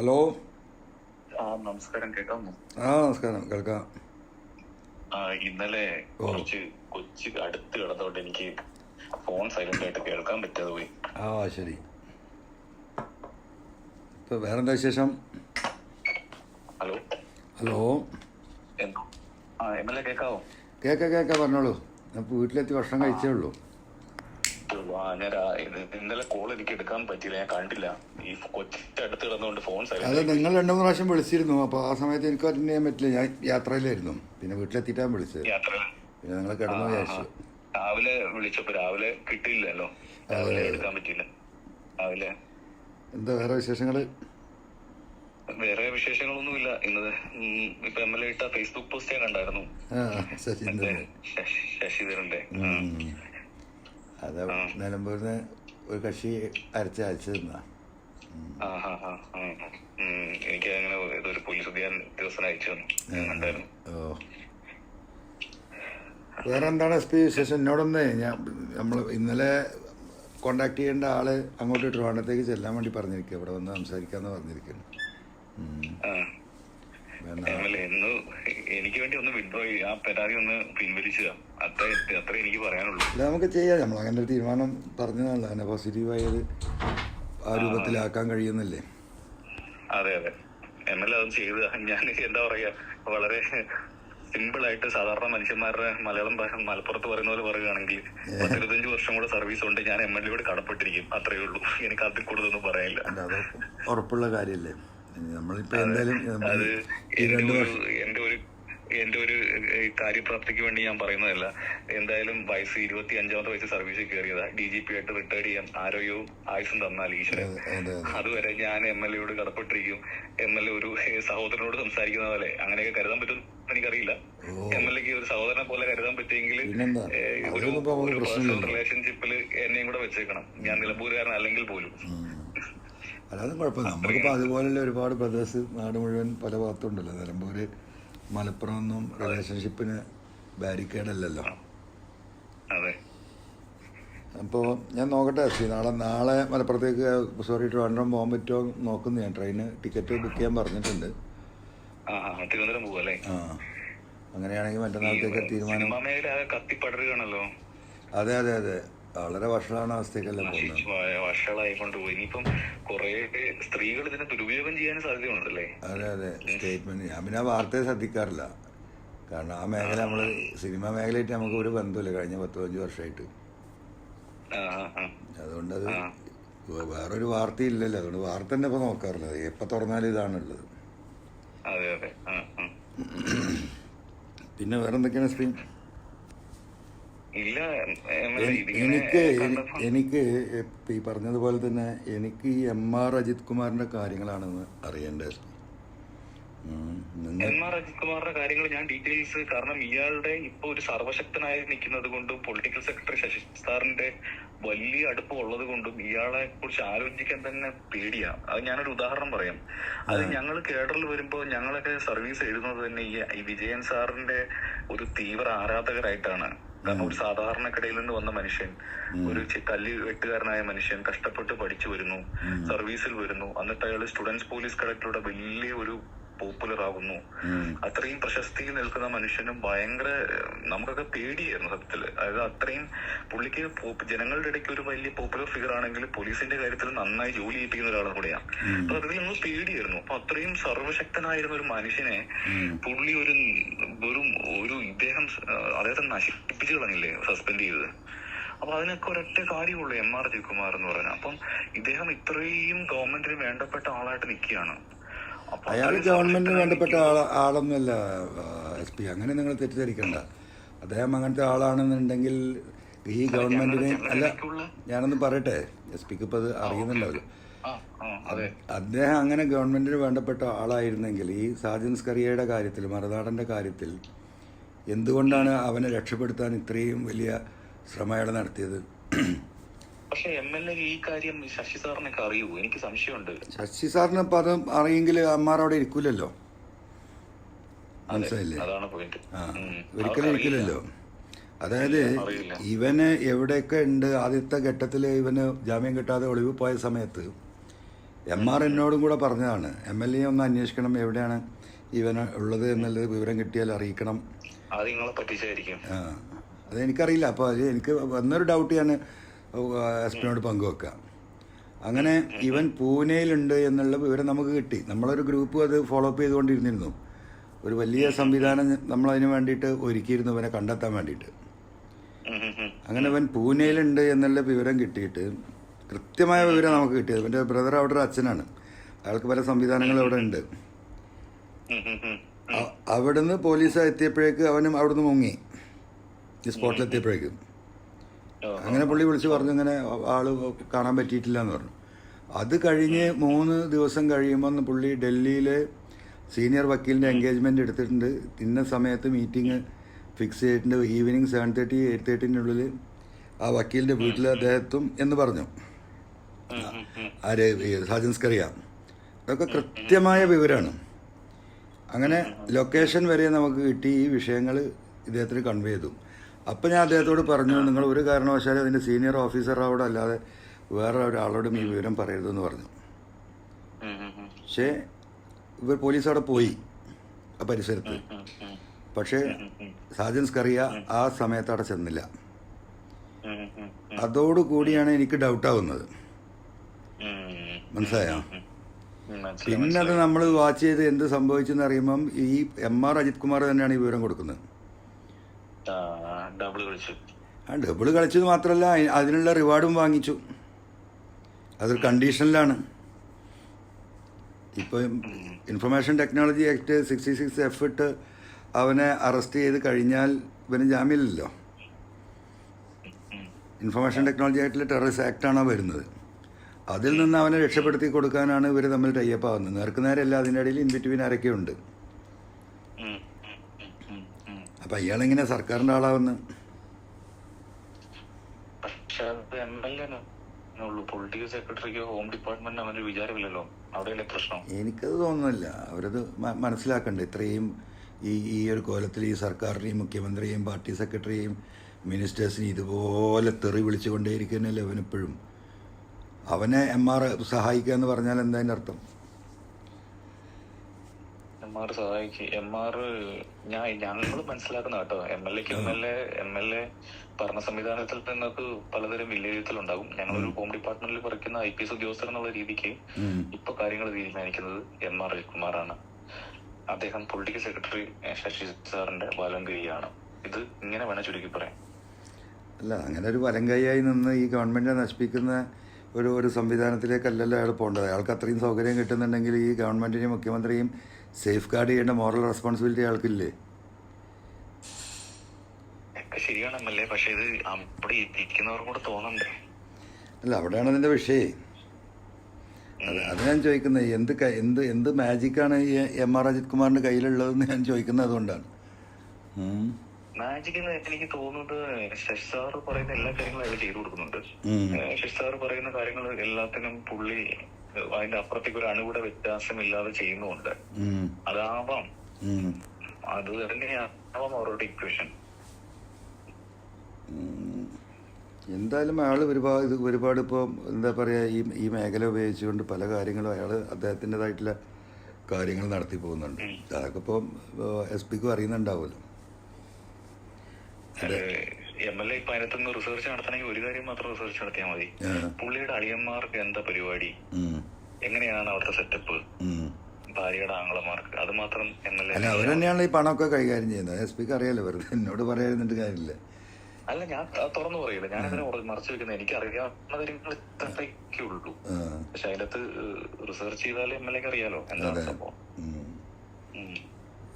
Hello? ആ നമസ്കാരം കേട്ടോ ആ നമസ്കാരം കേൾക്കാം. ഇന്നലെ കുറച്ച് കൊച്ചു അടുത്ത് കിടന്നോണ്ട് എനിക്ക് ഫോൺ സൈലന്റ് ആയിട്ട് കേൾക്കാൻ പറ്റാതെ പോയി. ആ ശരി. ഇപ്പൊ വേറെന്താ വിശേഷം? ഹലോ? ഹലോ? എന്തോ? ആ എം എൽ എ കേൾക്കാവോ കേക്ക കേക്ക പറഞ്ഞോളൂ. ഞാൻ വീട്ടിലെത്തി ഭക്ഷണം കഴിച്ചേ ഉള്ളൂ. ഞാൻ ഇന്നലെ കോൾ എനിക്ക് എടുക്കാൻ പറ്റിയില്ല. ഞാൻ കണ്ടില്ല. ഈ കൊച്ചടുത്ത് കിടന്നുകൊണ്ട് ഫോൺ അത് നിങ്ങൾ രണ്ടു മൂന്ന് പ്രാവശ്യം വിളിച്ചിരുന്നു. അപ്പോൾ ആ സമയത്ത് എനിക്ക് അറ്റൻഡ് ചെയ്യാൻ പറ്റില്ല. ഞാൻ യാത്രയിലായിരുന്നു. പിന്നെ വീട്ടിലെത്തിയിട്ടാണ് വിളിച്ചത്. പിന്നെ നിങ്ങൾ കിടന്നു വിചാരിച്ചു. രാവിലെ വിളിച്ചപ്പോ രാവിലെ കിട്ടിയില്ലല്ലോ. രാവിലെ എടുക്കാൻ പറ്റിയില്ല. രാവിലെ. എന്താ വേറെ വിശേഷങ്ങൾ? വേറെ വിശേഷങ്ങളൊന്നുമില്ല. ഇന്ന് ഇപ്പൊ എം എൽ എ ഇട്ട ഫേസ്ബുക്ക് പോസ്റ്റ് ഞാൻ കണ്ടായിരുന്നു. ശശിധരന്റെ. അത് നിലമ്പൂരിന്ന് ഒരു കക്ഷി അരച്ച് അയച്ചു തന്നാ. എനിക്ക് അങ്ങനെ ഇതൊരു പോലീസ് ഉദ്യോഗ- ഉദ്യോഗസ്ഥൻ അയച്ചു തന്നു. ഓ. വേറെ എന്താണ് എസ് പി വിശേഷം? എന്നോടൊന്ന് ഞാൻ നമ്മൾ ഇന്നലെ കോണ്ടാക്ട് ചെയ്യേണ്ട ആൾ അങ്ങോട്ട് ട്രിവാണ്ടത്തേക്ക് ചെല്ലാൻ വേണ്ടി പറഞ്ഞിരിക്കുക ഇവിടെ വന്ന് സംസാരിക്കാന്ന് പറഞ്ഞിരിക്കുന്നു. എനിക്ക് വേണ്ടി ഒന്ന് വിഡ്രോ ആ പരാതി ഒന്ന് പിൻവലിച്ചുക അത്ര അത്ര എനിക്ക് പറയാനുള്ളൂ. അല്ല നമുക്ക് ചെയ്യാം. നമ്മൾ അങ്ങനെ ഒരു തീരുമാനം പറഞ്ഞതാണല്ലോ പോസിറ്റീവ് ആയത് ആ രൂപത്തിലാക്കാൻ കഴിയുന്നില്ലേ? അതെ അതെ. എം എൽ എ അത് ചെയ്ത്. ഞാൻ എന്താ പറയാ വളരെ സിമ്പിൾ ആയിട്ട് സാധാരണ മനുഷ്യന്മാരുടെ മലയാളം ഭാഷ മലപ്പുറത്ത് പറയുന്ന പോലെ പറയുകയാണെങ്കിൽ പത്തിരുപത്തഞ്ച് വർഷം കൂടെ സർവീസ് ഉണ്ട് ഞാൻ എം എൽ എയോട് കടപ്പെട്ടിരിക്കും. അത്രയേ ഉള്ളൂ. എനിക്ക് അതിൽ കൂടുതലൊന്നും പറയാനില്ല. ഉറപ്പുള്ള കാര്യമല്ലേ നമ്മളിപ്പോൾ എന്തായാലും എന്റെ ഒരു എന്റെ ഒരു കാര്യപ്രാപ്തിക്ക് വേണ്ടി ഞാൻ പറയുന്നതല്ല. എന്തായാലും വയസ്സ് ഇരുപത്തി അഞ്ചാമത്തെ വയസ്സ് സർവീസിൽ കയറിയതാ. ഡി ജി പി ആയിട്ട് റിട്ടയർ ചെയ്യാൻ ആരോഗ്യവും ആയുസും തന്നാൽ ഈശ്വരൻ അതെ അതെ അതുവരെ ഞാൻ എം എൽ എയോട് കടപ്പെട്ടിരിക്കും. എം എൽ എ ഒരു സഹോദരനോട് സംസാരിക്കുന്ന പോലെ അങ്ങനെയൊക്കെ കരുതാൻ പറ്റും എനിക്കറിയില്ല. എം എൽ എക്ക് ഒരു സഹോദരനെ പോലെ കരുതാൻ പറ്റിയെങ്കിൽ ഒരു റിലേഷൻഷിപ്പിൽ എന്നെയും കൂടെ വെച്ചേക്കണം. ഞാൻ നിലമ്പൂരുകാരൻ അല്ലെങ്കിൽ പോലും. അല്ലാതെ കുഴപ്പമില്ല. നമുക്കിപ്പോൾ അതുപോലുള്ള ഒരുപാട് ബ്രദേഴ്സ് നാട് മുഴുവൻ പല ഭാഗത്തുണ്ടല്ലോ. നിലമ്പൂര് മലപ്പുറം ഒന്നും റിലേഷൻഷിപ്പിന് ബാരിക്കേഡ് അല്ലല്ലോ അതെ. അപ്പോൾ ഞാൻ നോക്കട്ടെ ശ്രീ നാളെ നാളെ മലപ്പുറത്തേക്ക് സോറി ട്രിവാൻഡ്രം പോകാൻ പറ്റുമോ നോക്കുന്നു ഞാൻ. ട്രെയിന് ടിക്കറ്റ് ബുക്ക് ചെയ്യാൻ പറഞ്ഞിട്ടുണ്ട്. ആ അങ്ങനെയാണെങ്കിൽ മറ്റന്നാളത്തേക്ക് തീരുമാനം കത്തിപ്പടരുകയാണല്ലോ. അതെ അതെ അതെ. വളരെ വഷളാണ് അവസ്ഥയൊക്കെ വഷളായിക്കൊണ്ട് പോയി ഇനിയിപ്പം കുറെ സ്ത്രീകൾ ഇതിനെ ദുരുപയോഗം ചെയ്യാൻ സാധ്യതയുണ്ടല്ലേ? അതെ അതെ. സ്റ്റേറ്റ്മെന്റ് ഞാൻ പിന്നെ ആ വാർത്തയെ ശ്രദ്ധിക്കാറില്ല. കാരണം ആ മേഖല നമ്മൾ സിനിമ മേഖലയായിട്ട് നമുക്ക് ഒരു ബന്ധമില്ല കഴിഞ്ഞ പത്ത് പതിനഞ്ച് വർഷമായിട്ട്. അതുകൊണ്ട് അത് വേറൊരു വാർത്തയില്ലല്ലോ. അതുകൊണ്ട് വാർത്ത തന്നെ ഇപ്പോൾ നോക്കാറില്ല. എപ്പോൾ തുറന്നാലും ഇതാണുള്ളത്. പിന്നെ വേറെന്തൊക്കെയാണ് സ്ക്രീൻ ഇല്ല എം എൽ എ ഇതിങ്ങനെ എനിക്ക് എനിക്ക് ഈ പറഞ്ഞതുപോലെ തന്നെ എനിക്ക് ഈ എം ആർ അജിത് കുമാറിന്റെ കാര്യങ്ങളാണെന്ന് അറിയേണ്ടത് എം ആർ അജിത് കുമാറിന്റെ കാര്യങ്ങൾ ഞാൻ ഡീറ്റെയിൽസ് കാരണം ഇയാളുടെ ഇപ്പൊ ഒരു സർവശക്തനായി നിൽക്കുന്നത് കൊണ്ടും പൊളിറ്റിക്കൽ സെക്രട്ടറി ശശി സാറിന്റെ വലിയ അടുപ്പം ഉള്ളത് കൊണ്ടും ഇയാളെ കുറിച്ച് ആലോചിക്കാൻ തന്നെ പേടിയാ. അത് ഞാനൊരു ഉദാഹരണം പറയാം. അത് ഞങ്ങൾ കേഡറിൽ വരുമ്പോ ഞങ്ങളൊക്കെ സർവീസ് എഴുതുന്നത് തന്നെ ഈ വിജയൻ സാറിന്റെ ഒരു തീവ്ര ആരാധകരായിട്ടാണ്. കാരണം ഒരു സാധാരണക്കിടയിൽ നിന്ന് വന്ന മനുഷ്യൻ ഒരു കല്ല് വെട്ടുകാരനായ മനുഷ്യൻ കഷ്ടപ്പെട്ട് പഠിച്ചു വരുന്നു സർവീസിൽ വരുന്നു. എന്നിട്ട് അയാൾ സ്റ്റുഡൻസ് പോലീസ് കളക്ടറുടെ വലിയ ഒരു പോപ്പുലർ ആകുന്നു അത്രയും പ്രശസ്തിയിൽ നിൽക്കുന്ന മനുഷ്യനും ഭയങ്കര നമുക്കൊക്കെ പേടിയായിരുന്നു സത്യത്തിൽ. അതായത് അത്രയും പുള്ളിക്ക് ജനങ്ങളുടെ ഇടയ്ക്ക് ഒരു വലിയ പോപ്പുലർ ഫിഗർ ആണെങ്കിൽ പോലീസിന്റെ കാര്യത്തിൽ നന്നായി ജോലി ചെയ്യിപ്പിക്കുന്ന ഒരാളും കൂടെയാണ്. അപ്പൊ അതിൽ നമ്മൾ പേടിയായിരുന്നു. അപ്പൊ അത്രയും സർവശക്തനായിരുന്ന ഒരു മനുഷ്യനെ പുള്ളി ഒരു വെറും ഒരു ഇദ്ദേഹം അദ്ദേഹത്തെ നശിപ്പിച്ചു കളഞ്ഞില്ലേ സസ്പെൻഡ് ചെയ്തത്. അപ്പൊ അതിനൊക്കെ ഒരൊറ്റ കാര്യമുള്ളൂ എം ആർ ജയകുമാർ എന്ന് പറയുന്നത്. അപ്പം ഇദ്ദേഹം ഇത്രയും ഗവൺമെന്റിന് വേണ്ടപ്പെട്ട ആളായിട്ട് നിൽക്കുകയാണ്. അയാൾ ഗവൺമെന്റിന് വേണ്ടപ്പെട്ട ആള ആളൊന്നുമല്ല എസ് പി. അങ്ങനെ നിങ്ങൾ തെറ്റിദ്ധരിക്കണ്ട. അദ്ദേഹം അങ്ങനത്തെ ആളാണെന്നുണ്ടെങ്കിൽ ഈ ഗവൺമെന്റിനെ അല്ല ഞാനൊന്ന് പറയട്ടെ. എസ് പിക്ക് ഇപ്പൊ അത് അറിയുന്നുണ്ടാവില്ല. അദ്ദേഹം അങ്ങനെ ഗവൺമെന്റിന് വേണ്ടപ്പെട്ട ആളായിരുന്നെങ്കിൽ ഈ സാജൻ സ്കറിയയുടെ കാര്യത്തിൽ മറുനാടന്റെ കാര്യത്തിൽ എന്തുകൊണ്ടാണ് അവനെ രക്ഷപ്പെടുത്താൻ ഇത്രയും വലിയ ശ്രമം അയാൾ നടത്തിയത്? പക്ഷെ എം എൽ എ ഈ കാര്യം ശശി സാറിനൊക്കെ അറിയൂ. എനിക്ക് സംശയമുണ്ട്. ശശി സാറിന് അത് അറിയെങ്കിൽ അമ്മാർ അവിടെ ഇരിക്കൂലല്ലോ മനസ്സിലായില്ലേ? അതാണ് പോയിന്റ് ഒരിക്കലും ഇരിക്കില്ലല്ലോ. അതായത്. ഇവന് എവിടെയൊക്കെ ഉണ്ട് ആദ്യത്തെ ഘട്ടത്തിൽ ഇവന് ജാമ്യം കിട്ടാതെ ഒളിവ് പോയ സമയത്ത് എം ആർ എന്നോടും കൂടെ പറഞ്ഞതാണ് എം എൽ എ ഒന്ന് അന്വേഷിക്കണം എവിടെയാണ് ഇവന് ഉള്ളത് എന്നുള്ളത് വിവരം കിട്ടിയാൽ അറിയിക്കണം. അത് നിങ്ങളെ പറ്റിച്ചായിരിക്കും. ആ അതെനിക്കറിയില്ല. അപ്പോൾ അത് എനിക്ക് വന്നൊരു ഡൗട്ട് ഞാൻ എസ് പങ്കുവെക്കാം. അങ്ങനെ ഇവൻ പൂനെയിലുണ്ട് എന്നുള്ള വിവരം നമുക്ക് കിട്ടി. നമ്മളൊരു ഗ്രൂപ്പ് അത് ഫോളോ അപ്പ് ചെയ്തുകൊണ്ടിരുന്നിരുന്നു. ഒരു വലിയ സംവിധാനം നമ്മളതിന് വേണ്ടിയിട്ട് ഒരുക്കിയിരുന്നു ഇവനെ കണ്ടെത്താൻ വേണ്ടിയിട്ട്. അങ്ങനെ അവൻ പൂനെയിലുണ്ട് എന്നുള്ള വിവരം കിട്ടിയിട്ട് കൃത്യമായ വിവരം നമുക്ക് കിട്ടിയത്. ഇവന്റെ ബ്രദർ അവിടെ ഒരു അച്ഛനാണ്. അയാൾക്ക് പല സംവിധാനങ്ങളും അവിടെ ഉണ്ട്. അവിടുന്ന് പോലീസ് എത്തിയപ്പോഴേക്ക് അവനും അവിടുന്ന് മുങ്ങി. ഈ സ്പോട്ടിലെത്തിയപ്പോഴേക്കും. അങ്ങനെ പുള്ളി വിളിച്ച് പറഞ്ഞു ഇങ്ങനെ ആൾ കാണാൻ പറ്റിയിട്ടില്ല എന്ന് പറഞ്ഞു. അത് കഴിഞ്ഞ് മൂന്ന് ദിവസം കഴിയുമ്പോൾ പുള്ളി ഡൽഹിയിൽ സീനിയർ വക്കീലിന്റെ എൻഗേജ്മെന്റ് എടുത്തിട്ടുണ്ട്. ഇന്ന സമയത്ത് മീറ്റിംഗ് ഫിക്സ് ചെയ്തിട്ടുണ്ട്. ഈവനിങ് സെവൻ തേർട്ടി എയ്റ്റ് തേർട്ടിനുള്ളിൽ ആ വക്കീലിന്റെ വീട്ടിൽ അദ്ദേഹത്തും എന്ന് പറഞ്ഞു. ആര് സാജൻസ്കറിയ അതൊക്കെ കൃത്യമായ വിവരമാണ് അങ്ങനെ ലൊക്കേഷൻ വരെ നമുക്ക് കിട്ടി. ഈ വിഷയങ്ങൾ ഇദ്ദേഹത്തിന് കൺവേ ചെയ്തു. അപ്പം ഞാൻ അദ്ദേഹത്തോട് പറഞ്ഞു നിങ്ങൾ ഒരു കാരണവശാലും അതിന്റെ സീനിയർ ഓഫീസറോട് അല്ലാതെ വേറെ ഒരാളോടും ഈ വിവരം പറയരുതെന്ന് പറഞ്ഞു. പക്ഷേ ഇവർ പോലീസ് അവിടെ പോയി ആ പരിസരത്ത്. പക്ഷേ. സാജൻസ് കറിയ ആ സമയത്ത് അവിടെ ചെന്നില്ല. അതോടുകൂടിയാണ് എനിക്ക് ഡൗട്ടാവുന്നത്. മനസ്സിലായോ പിന്നെ അത് നമ്മൾ വാച്ച് ചെയ്ത് എന്ത് സംഭവിച്ചെന്ന് അറിയുമ്പം ഈ എം ആർ അജിത് കുമാർ തന്നെയാണ് ഈ വിവരം കൊടുക്കുന്നത് ഡബിൾ കളിച്ചു. ആ ഡബിൾ കളിച്ചത് മാത്രമല്ല അതിനുള്ള റിവാർഡും വാങ്ങിച്ചു. അതൊരു കണ്ടീഷനിലാണ് ഇപ്പോൾ information technology act sixty six F ഇട്ട് അവനെ അറസ്റ്റ് ചെയ്ത് കഴിഞ്ഞാൽ ഇവന് ജാമ്യമില്ലല്ലോ. ഇൻഫർമേഷൻ ടെക്നോളജി ആക്ടിൽ ടെററിസ്റ്റ് ആക്ടാണ് വരുന്നത്. അതിൽ നിന്ന് അവനെ രക്ഷപ്പെടുത്തി കൊടുക്കാനാണ് ഇവർ തമ്മിൽ ടൈപ്പ് ആവുന്നത്. നേർക്ക് നേരല്ല അതിന്റെ ഇടയിൽ ഇൻബിറ്റ്വീൻ ആരൊക്കെ ഉണ്ട് ഉം, ഉം, ഉം, ഉം, ഉം. അപ്പം ഇയാളെങ്ങനെ സർക്കാരിന്റെ സർക്കാരിന്റെ പക്ഷെ അത് എം എൽ എ ഉള്ളൂ. പൊളിറ്റിക്കൽ സെക്രട്ടറിക്കോ ഹോം വിചാരമില്ലല്ലോ. അവിടെയല്ലേ പ്രശ്നം? എനിക്കത് തോന്നുന്നില്ല. അവരത് മനസ്സിലാക്കണ്ട. ഇത്രയും ഈ ഈ ഒരു കോലത്തിൽ ഈ സർക്കാരിനെയും മുഖ്യമന്ത്രിയെയും പാർട്ടി സെക്രട്ടറിയെയും മിനിസ്റ്റേഴ്സിനെയും ഇതുപോലെ തെറി വിളിച്ചുകൊണ്ടേയിരിക്കുന്നല്ലേ അവനെപ്പോഴും അവനെ എം ആർ സഹായിക്കുക എന്ന് പറഞ്ഞാൽ എന്താ അർത്ഥം എം ആർ സഹായിക്കും. എം ആർ ഞാൻ ഞങ്ങൾ മനസ്സിലാക്കുന്ന കേട്ടോ. എം എൽ എക്ക് M L A M L A ഭരണ സംവിധാനത്തിൽ നിങ്ങൾക്ക് പലതരം വിലയിരുത്തലുണ്ടാകും ഞങ്ങളൊരു ഹോം ഡിപ്പാർട്ട്മെന്റിൽ പറിക്കുന്ന ഐ പി എസ് ഉദ്യോഗസ്ഥർ എന്നുള്ള രീതിക്ക്. ഇപ്പൊ കാര്യങ്ങൾ തീരുമാനിക്കുന്നത് എം ആർ രവികുമാറാണ് അദ്ദേഹം പൊളിറ്റിക്കൽ സെക്രട്ടറി ശശി സാറിന്റെ വലങ്കൈയാണ് ഇത് ഇങ്ങനെ വേണം ചുരുക്കി പറയാം. അല്ല അങ്ങനെ ഒരു വലങ്കൈയായി നിന്ന് ഈ ഗവൺമെന്റിനെ നശിപ്പിക്കുന്ന ഒരു ഒരു സംവിധാനത്തിലേക്കല്ലല്ലോ അയാൾ പോകേണ്ടത് അയാൾക്ക് അത്രയും സൗകര്യം കിട്ടുന്നുണ്ടെങ്കിൽ ഈ ഗവൺമെന്റിനെയും മുഖ്യമന്ത്രിയും സേഫ് ഗാർഡ് ചെയ്യേണ്ട മോറൽ റെസ്പോൺസിബിലിറ്റി അയാൾക്കില്ലേ ഒക്കെ ശരിയാണ് എം എൽ ഇത് അവിടെ ഇരിക്കുന്നവർക്കും കൂടെ തോന്നണ്ടേ? അല്ല അവിടെയാണ് അതിന്റെ വിഷയം. അത് ഞാൻ ചോദിക്കുന്നത് എന്ത് എന്ത് എന്ത് മാജിക്കാണ് ഈ എം ആർ അജിത് കുമാറിന്റെ കയ്യിലുള്ളതെന്ന് ഞാൻ ചോദിക്കുന്നത് അതുകൊണ്ടാണ്. മാജിക് എന്ന് എനിക്ക് തോന്നുന്നത് ശശി സാറ് പറയുന്ന എല്ലാ കാര്യങ്ങളും അയാൾ ചെയ്തു കൊടുക്കുന്നുണ്ട്. ശശി സാറ് പറയുന്ന കാര്യങ്ങൾ എല്ലാത്തിനും പുള്ളി അതിന്റെ അപ്പുറത്തേക്ക് ഒരു അണുകൂടെ വ്യത്യാസമില്ലാതെ ചെയ്യുന്നുണ്ട്. അതാവാം. അത് തന്നെയാവാം അവരുടെ ഇക്വേഷൻ എന്തായാലും അയാൾ ഒരുപാട് ഇത് ഒരുപാട് ഇപ്പോൾ എന്താ പറയുക ഈ ഈ മേഖല ഉപയോഗിച്ചുകൊണ്ട് പല കാര്യങ്ങളും അയാൾ അദ്ദേഹത്തിന്റെതായിട്ടുള്ള കാര്യങ്ങൾ നടത്തി പോകുന്നുണ്ട്. അതൊക്കെ ഇപ്പോൾ എസ് പിക്കും അറിയുന്നുണ്ടാവുമല്ലോ. എം എൽ എ ഇപ്പൊ അതിനകത്തുനിന്ന് റിസർച്ച് നടത്തണമെങ്കിൽ ഒരു കാര്യം മാത്രം റിസർച്ച് നടത്തിയാൽ മതി. പുള്ളിയുടെ അളിയന്മാർക്ക് എന്താ പരിപാടി? എങ്ങനെയാണ് അവരുടെ സെറ്റപ്പ്. ഭാര്യയുടെ ആങ്ങളമാർക്ക്. അത് മാത്രം എം എൽ അല്ല അവർ തന്നെയാണ് ഈ പണമൊക്കെ കൈകാര്യം ചെയ്യുന്നത്. എസ് പിക്ക് അറിയാലോ വെറുതെ. എന്നോട് പറയാതിരുന്നിട്ട് കാര്യമില്ല. അല്ല ഞാൻ തുറന്നു പറയില്ല. ഞാൻ അതിനെ മറച്ചു വെക്കുന്നത് എനിക്ക് അറിയാവുന്ന കാര്യങ്ങൾ ഇത്രയൊക്കെ ഉള്ളൂ. പക്ഷെ അതിനകത്ത് റിസർച്ച് ചെയ്താലേ എം എൽ എക്ക് അറിയാലോ എന്താ അപ്പൊ സംഭവം.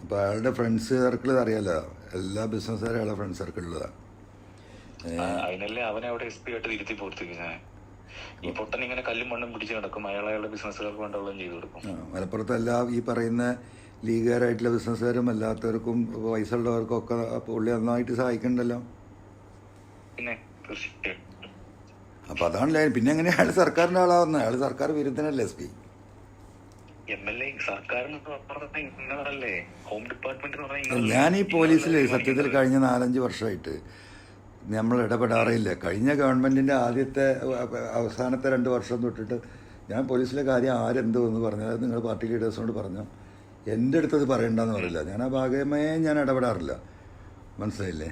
അപ്പോൾ അയാളുടെ ഫ്രണ്ട്സ് സർക്കിൾ അറിയാലോ? എല്ലാ ബിസിനസ്സുകാരും അയാളുടെ ഫ്രണ്ട്സ് സർക്കിളിലുള്ളതാണ് അതിനല്ലേ അവനെ അവിടെ എസ് പി ആയിട്ട് തിരുത്തി പോർത്തിരിക്കുന്നത് ഈ പൊട്ടൻ ഇങ്ങനെ കല്ലും മണ്ണും പിടിച്ച് നടക്കും. അയാൾ അയാളുടെ ബിസിനസ്സുകാർക്ക് വേണ്ടവളം ചെയ്തു കൊടുക്കും. മലപ്പുറത്തല്ല മലപ്പുറത്ത് എല്ലാ ഈ പറയുന്ന ലീഗുകാരായിട്ടുള്ള ബിസിനസ്സുകാരും അല്ലാത്തവർക്കും പൈസ ഉള്ളവർക്കും ഒക്കെ പുള്ളി നന്നായിട്ട് സഹായിക്കണ്ടല്ലോ? പിന്നെ അപ്പൊ അതാണ് ലൈൻ പിന്നെ എങ്ങനെയാണ് അയാൾ സർക്കാരിന്റെ ആളാവുന്നത് അയാൾ സർക്കാർ വിരുദ്ധനല്ലേ എസ് പി ഞാൻ ഈ പോലീസിൽ സത്യത്തിൽ കഴിഞ്ഞ നാലഞ്ച് വർഷമായിട്ട് നമ്മൾ ഇടപെടാറില്ല. കഴിഞ്ഞ ഗവൺമെന്റിന്റെ ആദ്യത്തെ അവസാനത്തെ രണ്ട് വർഷം തൊട്ടിട്ട് ഞാൻ പോലീസിലെ കാര്യം ആരെന്തോ എന്ന് പറഞ്ഞാൽ അത് നിങ്ങൾ പാർട്ടി ലീഡേഴ്സിനോട് പറഞ്ഞു. എന്റെ അടുത്തത് പറയണ്ടെന്ന് പറയില്ല. ഞാൻ ആ ഭാഗമേ ഞാൻ ഇടപെടാറില്ല. മനസ്സിലായില്ലേ.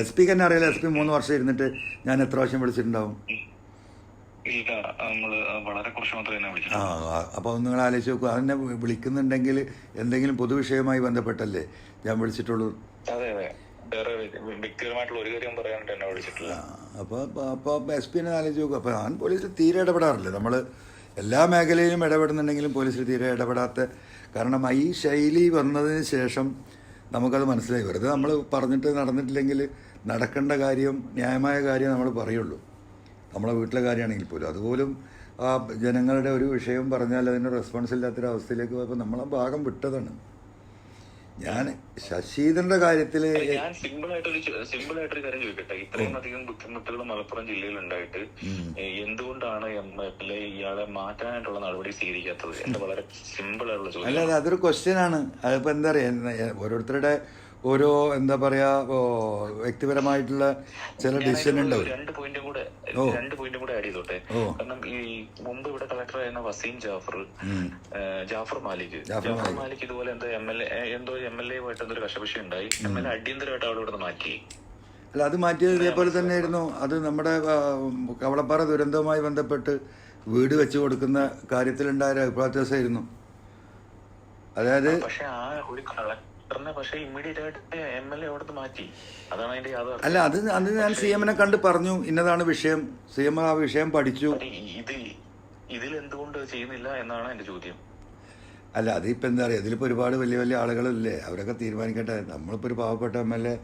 എസ് പിക്ക് തന്നെ അറിയില്ല. എസ് പി മൂന്ന് വർഷം ഇരുന്നിട്ട് ഞാൻ എത്ര വർഷം വിളിച്ചിട്ടുണ്ടാവും? ആ അപ്പോൾ നിങ്ങൾ ആലോചിച്ച് നോക്കുക അതിനെ വിളിക്കുന്നുണ്ടെങ്കിൽ എന്തെങ്കിലും പൊതുവിഷയവുമായി ബന്ധപ്പെട്ടല്ലേ ഞാൻ വിളിച്ചിട്ടുള്ളൂ? ഒരു അപ്പോൾ അപ്പോൾ തീരെ ഇടപെടാറില്ല. നമ്മൾ എല്ലാ മേഖലയിലും ഇടപെടുന്നുണ്ടെങ്കിലും പോലീസിൽ തീരെ ഇടപെടാത്ത കാരണം ഈ ശൈലി വന്നതിന് ശേഷം നമുക്കത് മനസ്സിലായി. വെറുതെ നമ്മൾ പറഞ്ഞിട്ട് നടന്നിട്ടില്ലെങ്കിൽ നടക്കേണ്ട കാര്യം ന്യായമായ കാര്യം നമ്മൾ പറയുള്ളൂ. നമ്മളെ വീട്ടിലെ കാര്യമാണെങ്കിൽ പോലും. അതുപോലും ആ ജനങ്ങളുടെ ഒരു വിഷയം പറഞ്ഞാൽ അതിന് റെസ്പോൺസ് ഇല്ലാത്തൊരവസ്ഥയിലേക്ക് പോയപ്പോൾ നമ്മളെ ഭാഗം വിട്ടതാണ്. ഞാൻ ശശീന്ദ്രന്റെ കാര്യത്തിൽ ഞാൻ സിമ്പിൾ ആയിട്ടൊരു സിമ്പിൾ ആയിട്ടൊരു കാര്യം ചോദിക്കട്ടെ. ഇത്രയും അധികം ബുദ്ധിമുട്ടുകൾ മലപ്പുറം ജില്ലയിൽ ഉണ്ടായിട്ട് എന്തുകൊണ്ടാണ് എം എൽ എ ഇയാളെ മാറ്റാനായിട്ടുള്ള നടപടി സ്വീകരിക്കാത്തത്? എന്റെ വളരെ സിമ്പിൾ ആയിട്ടുള്ള ചോദ്യം അല്ല അല്ല അതൊരു ക്വസ്റ്റ്യൻ ആണ്. അതിപ്പോ എന്താ പറയാ ഓരോരുത്തരുടെ ഓരോ എന്താ പറയാ വ്യക്തിപരമായിട്ടുള്ള ചില ഡിസിഷൻ ഉണ്ട് ഉണ്ടാവും രണ്ട് പോയിന്റും കൂടെ രണ്ട് പോയിന്റും കൂടെ ആഡ് ചെയ്തോട്ടെ. കാരണം ഈ മുമ്പ് ഇവിടെ കളക്ടർ ആയിരുന്ന വസീം ജാഫർ ജാഫർ മാലിക്. ജാഫർ മാലിക്. ഇതുപോലെ എന്തോ എം എൽ എ എന്തോ എം എൽ എ ആയിട്ട് എന്തൊരു കഷപക്ഷി ഉണ്ടായി. എം എൽ എ അടിയന്തരമായിട്ട് അവിടെ ഇവിടെ മാറ്റി. അല്ല അത് മാറ്റിയത് ഇതേപോലെ തന്നെയായിരുന്നു. അത് നമ്മുടെ കവളപ്പാറ ദുരന്തവുമായി ബന്ധപ്പെട്ട് വീട് വെച്ച് കൊടുക്കുന്ന കാര്യത്തിലുണ്ടായ ഒരു അഭിപ്രായ വ്യത്യാസമായിരുന്നു. അതായത് പക്ഷെ ആ ഒരു പക്ഷേ ഇമ്മീഡിയറ്റ് ആയിട്ട് എം എൽ എ അവിടുന്ന് മാറ്റി. അതാണ് അതിന്റെ യാഥാർത്ഥ്യം. അല്ല അത് അത് ഞാൻ സി എമ്മിനെ കണ്ട് പറഞ്ഞു ഇന്നതാണ് വിഷയം സി എം ആ വിഷയം പഠിച്ചു. ഇത് ഇതിൽ എന്തുകൊണ്ട് ചെയ്യുന്നില്ല എന്നാണ് എന്റെ ചോദ്യം. അല്ല അതിപ്പോ എന്താ പറയുക ഇതിലിപ്പോൾ ഒരുപാട് വലിയ വലിയ ആളുകളില്ലേ? അവരൊക്കെ തീരുമാനിക്കട്ടെ. നമ്മളിപ്പോൾ ഒരു പാവപ്പെട്ട എം എൽ എ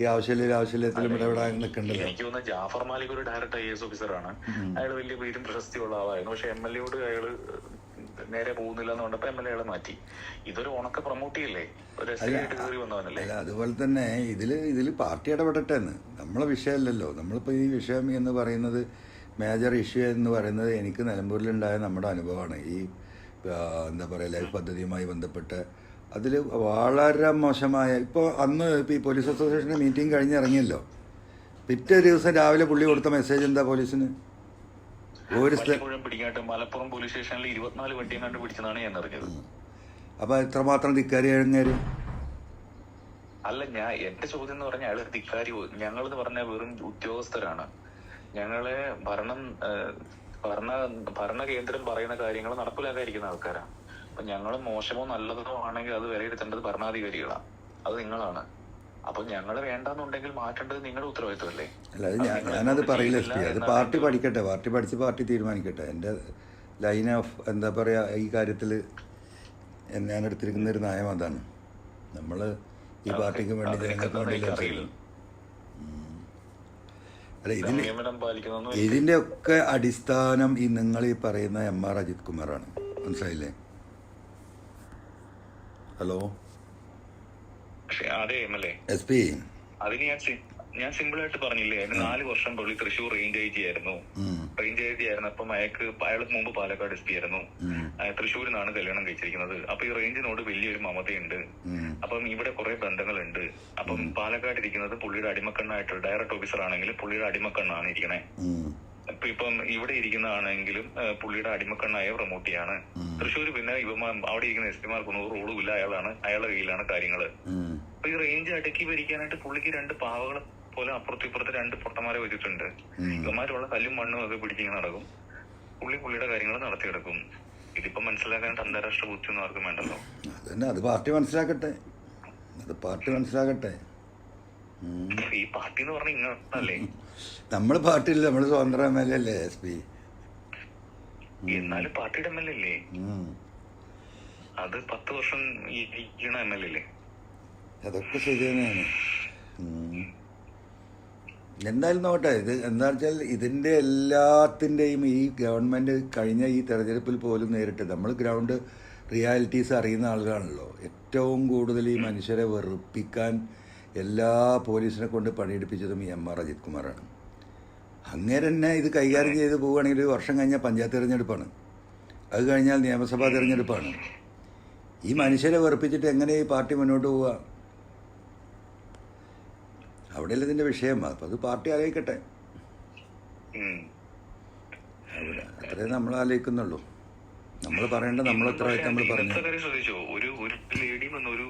ഈ ആവശ്യമില്ല ആവശ്യമില്ലത്തിലും ഇടപെടാൻ നിൽക്കണ്ടല്ലോ. എനിക്ക് തോന്നുന്നു ജാഫർ മാലിക് ഒരു ഡയറക്ട് ഐ എസ് ഓഫീസറാണ് അയാൾ വലിയ പേരും പ്രശസ്തിയുള്ള ആളായിരുന്നു. പക്ഷെ എം എൽ എയോട് അയാൾ നേരെ പോകുന്നില്ല എന്ന് കണ്ടപ്പോ എം എൽ എകളെ മാറ്റി. ഇതൊരു ഉണക്ക പ്രൊമോട്ട് ചെയ്യല്ലേ? ഒരു എസ് ആയിട്ട് കയറി വന്നവനല്ലേ? അതുപോലെ തന്നെ ഇതിൽ ഇതിൽ പാർട്ടി ഇടപെടട്ടെ എന്ന്. നമ്മളെ വിഷയമല്ലല്ലോ. നമ്മളിപ്പോൾ ഈ വിഷയം എന്ന് പറയുന്നത് മേജർ ഇഷ്യൂ എന്ന് പറയുന്നത് എനിക്ക് നിലമ്പൂരിലുണ്ടായ നമ്മുടെ അനുഭവമാണ്. ഈ എന്താ പറയുക ലൈഫ് പദ്ധതിയുമായി ബന്ധപ്പെട്ട് അതിൽ വളരെ മോശമായ ഇപ്പോൾ അന്ന് ഇപ്പോൾ ഈ പോലീസ് അസോസിയേഷന്റെ മീറ്റിംഗ് കഴിഞ്ഞിറങ്ങിയല്ലോ. പിറ്റേ ദിവസം രാവിലെ പുള്ളി കൊടുത്ത മെസ്സേജ് എന്താ പോലീസിന്? ഒരു വണ്ടിപ്പുഴം പിടിക്കാട്ട് മലപ്പുറം പോലീസ് സ്റ്റേഷനിൽ ഇരുപത്തിനാല് വണ്ടിയും കണ്ട് പിടിച്ചതാണ് ഞാൻ അറിഞ്ഞത് അപ്പോൾ എത്രമാത്രം ധിക്കാരി എഴുന്നേര് അല്ല ഞാൻ എന്റെ ചോദ്യം എന്ന് പറഞ്ഞാൽ അയാൾ ധിക്കാരി ഞങ്ങൾ എന്ന് പറഞ്ഞാൽ വെറും ഉദ്യോഗസ്ഥരാണ്. ഞങ്ങളെ ഭരണം ഭരണ ഭരണ ഭരണകേന്ദ്രം പറയുന്ന കാര്യങ്ങൾ നടപ്പിലാക്കാതിരിക്കുന്ന ആൾക്കാരാണ് അപ്പൊ ഞങ്ങൾ മോശമോ നല്ലതോ ആണെങ്കിൽ അത് വിലയിരുത്തേണ്ടത് ഭരണാധികാരികളാണ് അത് നിങ്ങളാണ്. അപ്പൊ ഞങ്ങൾ വേണ്ടെന്നുണ്ടെങ്കിൽ മാറ്റേണ്ടത് നിങ്ങളുടെ ഉത്തരവാദിത്വമല്ലേ അല്ല ഞാൻ ഞാനത് പറയില്ല എസ് പി. അത് പാർട്ടി പഠിക്കട്ടെ പാർട്ടി പഠിച്ച് പാർട്ടി തീരുമാനിക്കട്ടെ. എന്റെ ലൈൻ ഓഫ് എന്താ പറയുക ഈ കാര്യത്തിൽ ഞാൻ എടുത്തിരിക്കുന്ന ഒരു നയം അതാണ്. നമ്മൾ ഈ പാർട്ടിക്ക് വേണ്ടി ജനങ്ങൾക്ക് വേണ്ടി അല്ല ഇതിന് ഇതിന്റെ ഒക്കെ അടിസ്ഥാനം ഈ നിങ്ങൾ ഈ പറയുന്ന എം ആർ അജിത് കുമാറാണ്. മനസ്സിലായില്ലേ? ഹലോ? അതെ M L A. S P. അതിന് ഞാൻ ഞാൻ സിമ്പിൾ ആയിട്ട് പറഞ്ഞില്ലേ അതിന് നാല് വർഷം പുള്ളി തൃശ്ശൂർ റേഞ്ച് ഐ ജി ആയിരുന്നു. റേഞ്ച് ഐ ജി ആയിരുന്നു. അപ്പം അയാൾക്ക് അയാൾ മുമ്പ് പാലക്കാട് എസ് പി ആയിരുന്നു. തൃശ്ശൂരിൽ നിന്നാണ് കല്യാണം കഴിച്ചിരിക്കുന്നത്. അപ്പൊ ഈ റേഞ്ചിനോട് വലിയൊരു മമതയുണ്ട്. അപ്പം ഇവിടെ കുറെ ബന്ധങ്ങളുണ്ട്. അപ്പം പാലക്കാട് ഇരിക്കുന്നത് പുള്ളിയുടെ അടിമക്കണ്ണായിട്ട് ഡയറക്ട് ഓഫീസർ ആണെങ്കിലും പുള്ളിയുടെ അടിമക്കണ്ണാണ് ഇരിക്കണേ. അപ്പൊ ഇപ്പം ഇവിടെ ഇരിക്കുന്നതാണെങ്കിലും പുള്ളിയുടെ അടിമക്കണ്ണായ പ്രമോട്ടിയാണ്. തൃശ്ശൂർ പിന്നെ ഇവ അവിടെ ഇരിക്കുന്ന എസ് പിമാർക്കൊന്നും റോളും ഇല്ല. അയാളാണ് അയാളുടെ കയ്യിലാണ് കാര്യങ്ങൾ. അപ്പൊ ഈ റേഞ്ച് അടുക്കി ഭരിക്കാനായിട്ട് പുള്ളിക്ക് രണ്ട് പാവകളെ പോലെ അപ്പുറത്തും ഇപ്പുറത്ത് രണ്ട് പൊട്ടന്മാരെ വെച്ചിട്ടുണ്ട്. ഇവന്മാരുള്ള കല്ലും മണ്ണും ഒക്കെ പിടിച്ചിങ്ങനെ നടക്കും. പുള്ളി പുള്ളിയുടെ കാര്യങ്ങൾ നടത്തിയെടുക്കും. ഇതിപ്പോ മനസ്സിലാക്കാനായിട്ട് അന്താരാഷ്ട്ര ബുദ്ധിയൊന്നും ആർക്കും വേണ്ടല്ലോ. അതന്നെ അത് പാർട്ടി മനസ്സിലാക്കട്ടെ. അത് പാർട്ടി മനസ്സിലാക്കട്ടെ. ഈ പാർട്ടി എന്ന് പറഞ്ഞ ഇങ്ങനല്ലേ? നമ്മൾ പാർട്ടിയില്ല നമ്മൾ സ്വതന്ത്ര എം എൽ എ അല്ലേ എസ് പി? എന്നാലും പാർട്ടിയുടെ എം എൽ എ അല്ലേ? അത് പത്ത് വർഷം ഇരിക്കണ എം എൽ എ അല്ലേ? അതൊക്കെ ശരി തന്നെയാണ്. എന്തായാലും നോട്ടെ ഇത് എന്താ വെച്ചാൽ ഇതിന്റെ എല്ലാത്തിന്റെയും ഈ ഗവൺമെന്റ് കഴിഞ്ഞ ഈ തെരഞ്ഞെടുപ്പിൽ പോലും നേരിട്ട് നമ്മൾ ഗ്രൗണ്ട് റിയാലിറ്റീസ് അറിയുന്ന ആളുകളാണല്ലോ. ഏറ്റവും കൂടുതൽ ഈ മനുഷ്യരെ വെറുപ്പിക്കാൻ എല്ലാ പോലീസിനെ കൊണ്ട് പണിയെടുപ്പിച്ചതും എം ആർ അജിത് കുമാറാണ്. അങ്ങനെ തന്നെ ഇത് കൈകാര്യം ചെയ്ത് പോവുകയാണെങ്കിൽ ഒരു വർഷം കഴിഞ്ഞാൽ പഞ്ചായത്ത് തിരഞ്ഞെടുപ്പാണ്. അത് കഴിഞ്ഞാൽ നിയമസഭാ തിരഞ്ഞെടുപ്പാണ്. ഈ മനുഷ്യരെ വെറുപ്പിച്ചിട്ട് എങ്ങനെ ഈ പാർട്ടി മുന്നോട്ട് പോവുക? അവിടെയല്ല ഇതിന്റെ വിഷയം? അപ്പം അത് പാർട്ടി ആലോചിക്കട്ടെ. അവിടെ അത്രേ നമ്മൾ ആലോചിക്കുന്നുള്ളൂ. നമ്മൾ പറയേണ്ട നമ്മൾ എത്ര നമ്മൾ പറഞ്ഞു ശ്രദ്ധിച്ചോ? ഒരു ഒരു ലേഡി വന്ന് ഒരു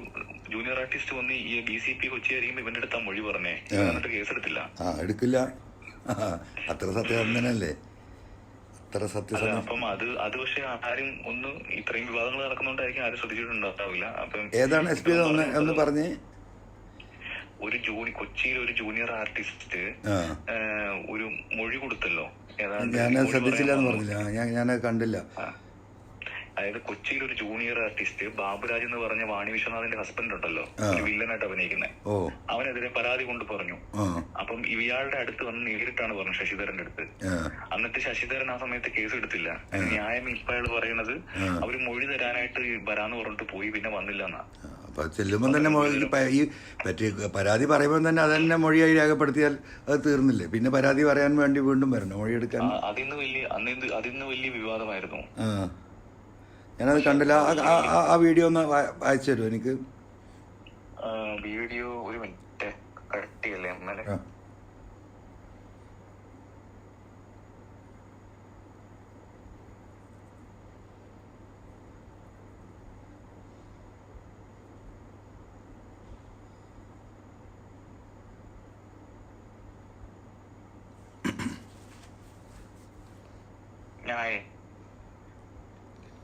ജൂനിയർ ആർട്ടിസ്റ്റ് വന്ന് ഈ ബി സി പി കൊച്ചി ആയിരിക്കും ഇവന്റെ അടുത്ത് മൊഴി പറഞ്ഞേ. എന്നിട്ട് കേസെടുത്തില്ല. ആ എടുക്കില്ല. അത്ര സത്യസന്ധനല്ലേ? അത്ര സത്യം സത്യസന്ധ അപ്പം അത് അത് പക്ഷെ ആരും ഒന്ന് ഇത്രയും വിവാദങ്ങൾ നടക്കുന്നോണ്ടായിരിക്കും ആരും ശ്രദ്ധിച്ചിട്ടുണ്ടാവില്ല. അപ്പം ഏതാണ് എസ് പി ഒന്ന് ഒന്ന് പറഞ്ഞ്? ഒരു ജൂനി കൊച്ചിയിൽ ഒരു ജൂനിയർ ആർട്ടിസ്റ്റ് ഒരു മൊഴി കൊടുത്തല്ലോ. ഞാൻ ശ്രദ്ധിച്ചില്ല എന്ന് പറഞ്ഞില്ല. ഞാൻ കണ്ടില്ല. അതായത് കൊച്ചിയിൽ ഒരു ജൂനിയർ ആർട്ടിസ്റ്റ് ബാബുരാജ് എന്ന് പറഞ്ഞ വാണി വിശ്വനാഥിന്റെ ഹസ്ബൻഡ് ഉണ്ടല്ലോ. ഒരു വില്ലനായിട്ട് അഭിനയിക്കുന്നത് അവനെതിരെ പരാതി കൊണ്ട് പറഞ്ഞു. അപ്പം ഇയാളുടെ അടുത്ത് വന്ന് നേരിട്ടാണ് പറഞ്ഞു ശശിധരന്റെ അടുത്ത്. എന്നിട്ട് ശശിധരൻ ആ സമയത്ത് കേസ് എടുത്തില്ല. ന്യായം ഇപ്പൊ അയാൾ പറയണത് അവർ മൊഴി തരാനായിട്ട് വരാന്ന് പറഞ്ഞിട്ട് പോയി പിന്നെ വന്നില്ല എന്നാ. അപ്പൊ ചെല്ലുമ്പോൾ തന്നെ ഈ പറ്റി പരാതി പറയുമ്പോൾ തന്നെ അത് തന്നെ മൊഴിയായി രേഖപ്പെടുത്തിയാൽ അത് തീർന്നില്ലേ? പിന്നെ പരാതി പറയാൻ വേണ്ടി വീണ്ടും വരണം? മൊഴിയെടുക്കാൻ അതിന്ന് വലിയ അന്ന് അതിന്ന് വലിയ വിവാദമായിരുന്നു. ആ. ഞാനത് കണ്ടില്ല. ആ- വീഡിയോ ഒന്ന് വായിച്ചു തരുമോ എനിക്ക്? വീഡിയോ ഒരു മിനിറ്റ്. കട്ടിയല്ലേ അമ്മലെ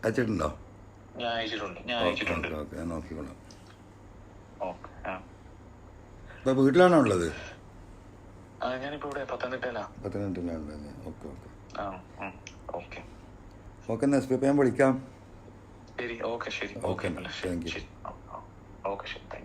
അയച്ചിട്ടുണ്ടോ? ഞാൻ അയച്ചിട്ടുണ്ട്. ഞാൻ ഓക്കെ അയച്ചിട്ടുണ്ട്. ഓക്കെ ഓക്കെ ഞാൻ നോക്കിക്കോളാം. ഓക്കെ ആ. ഇപ്പൊ വീട്ടിലാണോ ഉള്ളത്? ഞാനിപ്പോ ഇവിടെ പത്തനംതിട്ടയിലാണ് ഓക്കെ ഓക്കെ. ആ ഉം, ഓക്കെ. ഓക്കെ എന്നാ എസ് പി ഞാൻ വിളിക്കാം? ശരി ഓക്കെ ശരി. Okay, thank you. ഓക്കെ ശരി. Thank you.